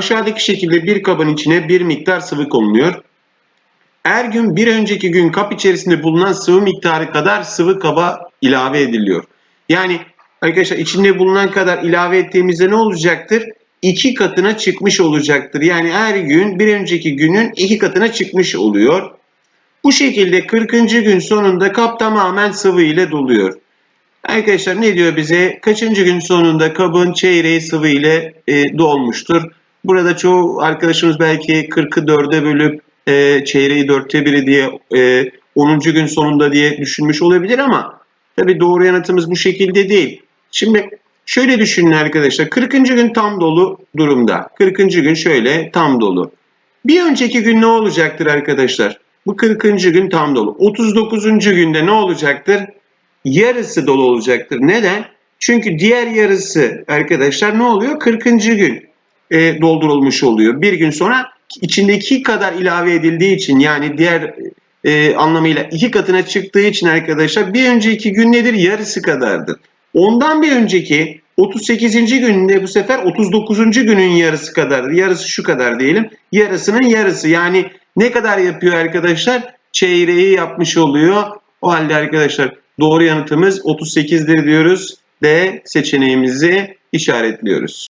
Aşağıdaki şekilde bir kabın içine bir miktar sıvı konuluyor. Her gün bir önceki gün kap içerisinde bulunan sıvı miktarı kadar sıvı kaba ilave ediliyor. Yani arkadaşlar içinde bulunan kadar ilave ettiğimizde ne olacaktır? İki katına çıkmış olacaktır. Yani her gün bir önceki günün iki katına çıkmış oluyor. Bu şekilde 40. gün sonunda kap tamamen sıvı ile doluyor. Arkadaşlar ne diyor bize? Kaçıncı gün sonunda kabın çeyreği sıvı ile e, dolmuştur. Burada çoğu arkadaşımız belki 40'ı 4'e bölüp e, çeyreği 4'te 1'i diye e, 10. gün sonunda diye düşünmüş olabilir ama tabii doğru yanıtımız bu şekilde değil. Şimdi şöyle düşünün arkadaşlar. 40. gün tam dolu durumda. 40. gün şöyle tam dolu. Bir önceki gün ne olacaktır arkadaşlar? Bu 40. gün tam dolu. 39. günde ne olacaktır? Yarısı dolu olacaktır. Neden? Çünkü diğer yarısı arkadaşlar ne oluyor? 40. gün e, doldurulmuş oluyor. Bir gün sonra içindeki kadar ilave edildiği için yani diğer e, anlamıyla iki katına çıktığı için arkadaşlar bir önceki gün nedir? Yarısı kadardır. Ondan bir önceki 38. günde bu sefer 39. günün yarısı kadardır. Yarısı şu kadar diyelim. Yarısının yarısı yani ne kadar yapıyor arkadaşlar? Çeyreği yapmış oluyor. O halde arkadaşlar doğru yanıtımız 38'dir diyoruz. D seçeneğimizi işaretliyoruz.